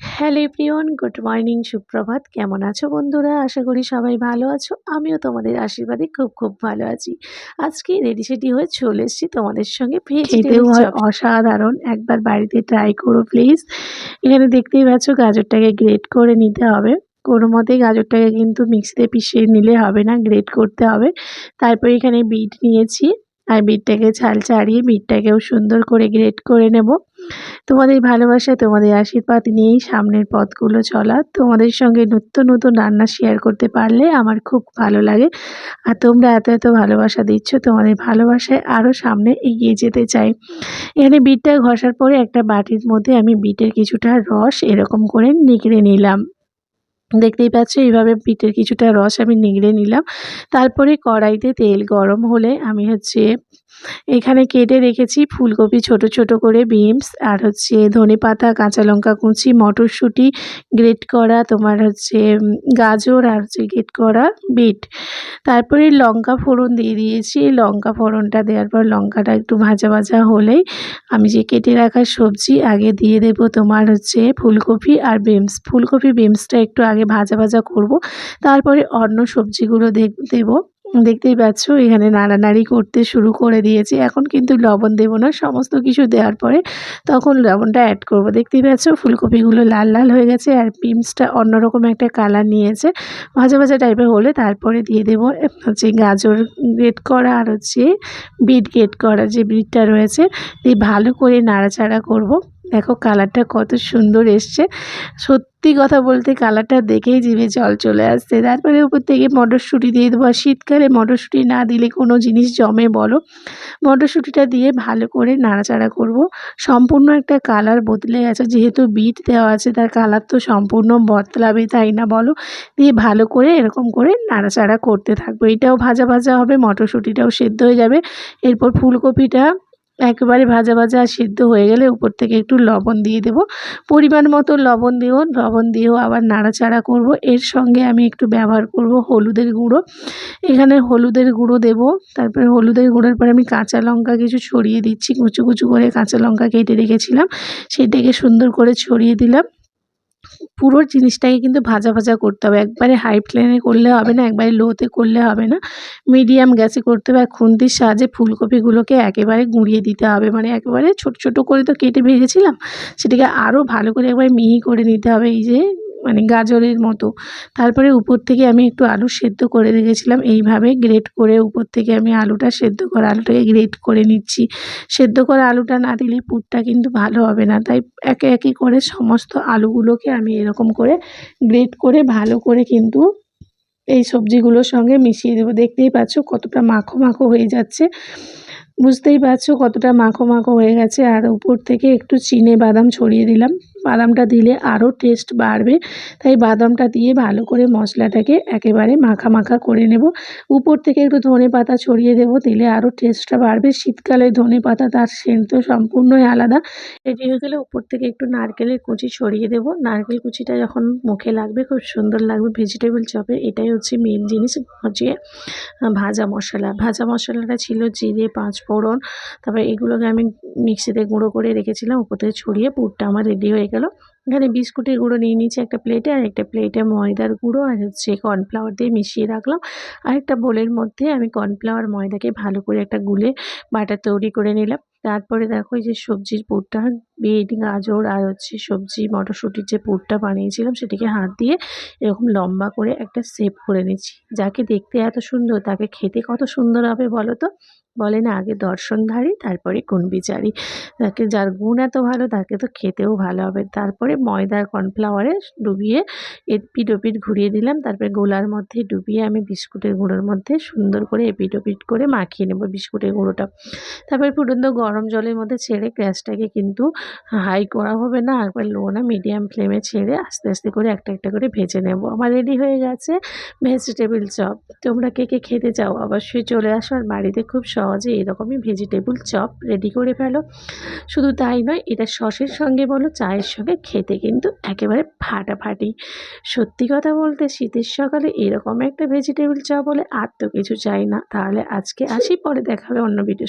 Hello প্রিয়ন good morning সুপ্রভাত। কেমন আছো বন্ধুরা? আশা করি সবাই ভালো আছো। আমিও তোমাদের আশীর্বাদে খুব খুব ভালো আছি। আজকে রেডি সেডি হয়ে চলে এসেছি তোমাদের সঙ্গে খেতেও হয় অসাধারণ। একবার বাড়িতে ট্রাই করো প্লিজ এখানে দেখতেই পাচ্ছ গাজরটাকে গ্রেট করে নিতে হবে। কোনো মতেই গাজরটাকে কিন্তু মিক্সিতে পিষে নিলে হবে না গ্রেট করতে হবে। তারপর এখানে বিট নিয়েছি। আর বিটটাকে ছাল ছাড়িয়ে বিটটাকেও সুন্দর করে গ্রেট করে নেব। তোমাদের ভালোবাসা, তোমাদের আশীর্বাদ নিয়েই সামনের পথগুলো চলা। তোমাদের সঙ্গে নতুন নতুন রান্না শেয়ার করতে পারলে আমার খুব ভালো লাগে। আর তোমরা এত এত ভালোবাসা দিচ্ছ, তোমাদের ভালোবাসায় আরও সামনে এগিয়ে যেতে চাই। এখানে বিটটা ঘষার পরে একটা বাটির মধ্যে আমি বিটের কিছুটা রস এরকম করে নিগড়ে নিলাম। দেখতেই পাচ্ছ, এইভাবে বিটের কিছুটা রস আমি নিগড়ে নিলাম। তারপরে কড়াইতে তেল গরম হলে আমি হচ্ছে এখানে কেটে রেখেছি ফুলকপি, ছোট ছোট করে বিমস আর হচ্ছে ধনে পাতা, কাঁচা লঙ্কা কুচি, মটরশুঁটি, গ্রেট করা, তোমার হচ্ছে গাজর, আর হচ্ছে গ্রেট করা বিট। তারপরে লঙ্কা ফোড়ন দিয়ে দিয়েছি। লঙ্কা ফোড়নটা দেওয়ার পর লঙ্কাটা একটু ভাজা ভাজা হলেই আমি যে কেটে রাখা সবজি, আগে দিয়ে দেব তোমার হচ্ছে ফুলকপি আর বিমস ফুলকপি বিমসটা একটু আগে ভাজা ভাজা করব, তারপরে অন্য সবজিগুলো দেবো। দেখতেই পাচ্ছ, এখানে নাড়ানাড়ি করতে শুরু করে দিয়েছি। এখন কিন্তু লবণ দেবো না, সমস্ত কিছু দেওয়ার পরে তখন লবণটা অ্যাড করব। দেখতেই পাচ্ছ, ফুলকপিগুলো লাল লাল হয়ে গেছে আর পিমসটা অন্যরকম একটা কালার নিয়েছে। ভাজা ভাজা টাইপের হলে তারপরে দিয়ে দেবো হচ্ছে গাজর গ্রেট করা আর হচ্ছে বিট গ্রেট করা যে বিটটা রয়েছে, দিয়ে ভালো করে নাড়াচাড়া করব। দেখো কালারটা কত সুন্দর এসছে। সত্যি কথা বলতে কালারটা দেখেই জিভে জল চলে আসছে। তারপরে উপর থেকে মটরশুঁটি দিয়ে দেবো। শীতকালে মটরশুঁটি না দিলে কোনো জিনিস জমে বলো। মটরশুঁটিটা দিয়ে ভালো করে নাড়াচাড়া করব। সম্পূর্ণ একটা কালার বদলে গেছে। যেহেতু বিট দেওয়া আছে, তার কালার তো সম্পূর্ণ বদলাবে, তাই না বলো? দিয়ে ভালো করে এরকম করে নাড়াচাড়া করতে থাকব। এটাও ভাজা ভাজা হবে, মটরশুঁটিটাও সেদ্ধ হয়ে যাবে। এরপর ফুলকপিটা একেবারে ভাজা ভাজা আর সিদ্ধ হয়ে গেলে উপর থেকে একটু লবণ দিয়ে দেব। পরিমাণ মতো লবণ দিও, লবণ দিয়েও আবার নাড়াচাড়া করব। এর সঙ্গে আমি একটু ব্যবহার করব হলুদের গুঁড়ো। এখানে হলুদের গুঁড়ো দেব, তারপরে হলুদের গুঁড়োর পরে আমি কাঁচা লঙ্কা কিছু ছড়িয়ে দিচ্ছি। কুচু কুচু করে কাঁচা লঙ্কা কেটে রেখেছিলাম, সেটাকে সুন্দর করে ছড়িয়ে দিলাম। পুরো জিনিসটাকে কিন্তু ভাজা ভাজা করতে হবে। একবারে হাই ফ্লেমে করলে হবে না, একবারে লোতে করলে হবে না। মিডিয়াম গ্যাসে করতে হবে আর খুন্তির সাহায্যে ফুলকপিগুলোকে একেবারে গুঁড়িয়ে দিতে হবে। মানে একেবারে ছোট ছোট করে তো কেটে ভেজেছিলাম, সেটাকে আরও ভালো করে একবার মিহি করে নিতে হবে। এই যে মানে গাজরের মতো। তারপরে উপর থেকে আমি একটু আলু সেদ্ধ করে রেখেছিলাম। এইভাবে গ্রেট করে উপর থেকে আমি আলুটা সেদ্ধ করা, আলুটাকে গ্রেট করে নিচ্ছি। সেদ্ধ করা আলুটা না দিলে পুরটা কিন্তু ভালো হবে না। তাই একে একে করে সমস্ত আলুগুলোকে আমি এরকম করে গ্রেট করে ভালো করে কিন্তু এই সবজিগুলোর সঙ্গে মিশিয়ে দেবো। দেখতেই পাচ্ছ কতটা মাখো মাখো হয়ে যাচ্ছে। বুঝতেই পারছ কতটা মাখো মাখো হয়ে গেছে। আর উপর থেকে একটু চিনে বাদাম ছড়িয়ে দিলাম। বাদামটা দিলে আরও টেস্ট বাড়বে। তাই বাদামটা দিয়ে ভালো করে মশলাটাকে একেবারে মাখা মাখা করে নেব। উপর থেকে একটু ধনে পাতা ছড়িয়ে দেবো, দিলে আরও টেস্টটা বাড়বে। শীতকালে ধনে পাতা তার সেন্ট তো সম্পূর্ণই আলাদা। রেডি হয়ে গেলে উপর থেকে একটু নারকেলের কুচি ছড়িয়ে দেবো। নারকেল কুচিটা যখন মুখে লাগবে, খুব সুন্দর লাগবে। ভেজিটেবল চপে এটাই হচ্ছে মেন জিনিস। হচ্ছে ভাজা মশলা। ভাজা মশলাটা ছিল জিরে, পাঁচ ফোড়ন। তারপরে এগুলোকে আমি মিক্সিতে গুঁড়ো করে রেখেছিলাম। উপর থেকে ছড়িয়ে পুরটা আমার রেডি হয়ে গেল। এখানে বিস্কুটের গুঁড়ো নিয়ে নিয়েছি একটা প্লেটে আর একটা প্লেটে ময়দার গুঁড়ো, আর হচ্ছে কর্নফ্লাওয়ার দিয়ে মিশিয়ে রাখলাম। আর একটা বোলের মধ্যে আমি কর্নফ্লাওয়ার ময়দাকে ভালো করে একটা গুলে বাটার তৈরি করে নিলাম। তারপরে দেখো এই যে সবজির পুরটা বিট গাজর আর হচ্ছে সবজি, মটরশুঁটির যে পুরটা বানিয়েছিলাম সেটিকে হাত দিয়ে এরকম লম্বা করে একটা শেপ করে নিচ্ছি। যাকে দেখতে এত সুন্দর, তাকে খেতে কত সুন্দর হবে বলো তো? বলে না, আগে দর্শনধারী, তারপরে গুণ বিচারী তাকে যার গুণ এত ভালো, তাকে তো খেতেও ভালো হবে। তারপরে ময়দার কর্নফ্লাওয়ারে ডুবিয়ে এপিট ওপিট ঘুরিয়ে দিলাম। তারপরে গোলার মধ্যে ডুবিয়ে আমি বিস্কুটের গুঁড়োর মধ্যে সুন্দর করে এপিট ওপিট করে মাখিয়ে নেব বিস্কুটের গুঁড়োটা। তারপরে ফুটন্ত গরম জলের মধ্যে ছেড়ে গ্যাসটাকে কিন্তু হাই করা হবে না। একবার লো না মিডিয়াম ফ্লেমে ছেড়ে আস্তে আস্তে করে একটা একটা করে ভেজে নেব। আমার রেডি হয়ে গেছে ভেজিটেবিল চপ তোমরা কে কে খেতে চাও অবশ্যই চলে আসো আর বাড়িতে খুব সহজে এরকমই ভেজিটেবল চপ রেডি করে ফেলো। শুধু তাই নয়, এটা সসের সঙ্গে বলো, চায়ের সঙ্গে খেতে কিন্তু একেবারে ফাটাফাটি। সত্যি কথা বলতে শীতের সকালে এরকম একটা ভেজিটেবল চপ হলে আর তো কিছু চাই না। তাহলে আজকে আসি, পরে দেখাবে অন্য ভিডিও